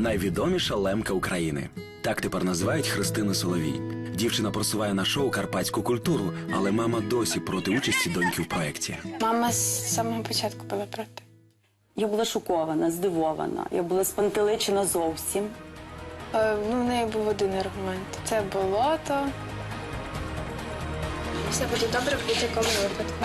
найвідоміша лемка України. Так тепер називають Христину Соловій. Дівчина просуває на шоу карпатську культуру, але мама досі проти участі доньки в проєкті. Мама з самого початку була проти. Я була шокована, здивована, я була спантеличена зовсім. Е, Ну, в неї був один аргумент: це болото. Все буде добре в будь-якому випадку.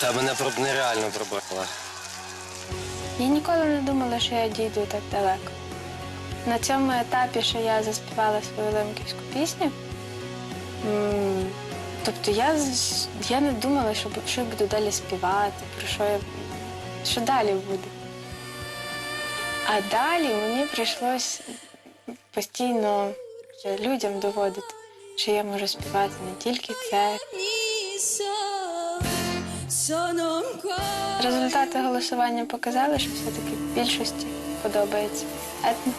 Та мене нереально пробила. Я ніколи не думала, що я дійду так далеко. На цьому етапі, що я заспівала свою лемківську пісню. Тобто я, я не думала, що, що я буду далі співати, про що я що далі буде. А далі мені прийшлось постійно людям доводити, що я можу співати не тільки це. Результати голосування показали, що все-таки більшості подобається етно.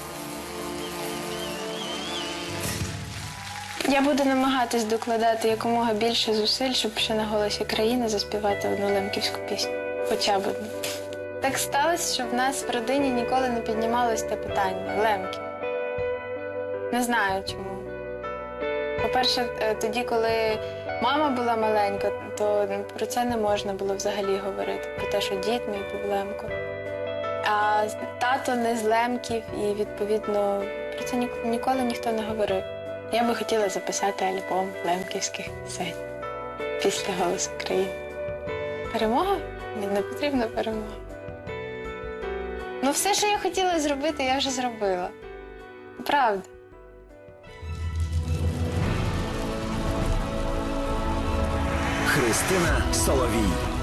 Я буду намагатись докладати якомога більше зусиль, щоб ще на голосі країни заспівати одну лемківську пісню. Хоча б одну. Так сталося, що в нас в родині ніколи не піднімалось те питання лемки. Не знаю чому. По-перше, е, тоді, коли мама була маленька, то про це не можна було взагалі говорити, про те, що дід мій був лемко. А тато не з лемків, і відповідно про це ніколи ніхто не говорив. Я би хотіла записати альбом лемківських пісень після голосу країни. Перемога? Не потрібна перемога. Ну, все, що я хотіла зробити, я вже зробила. Правда. Христина Соловій.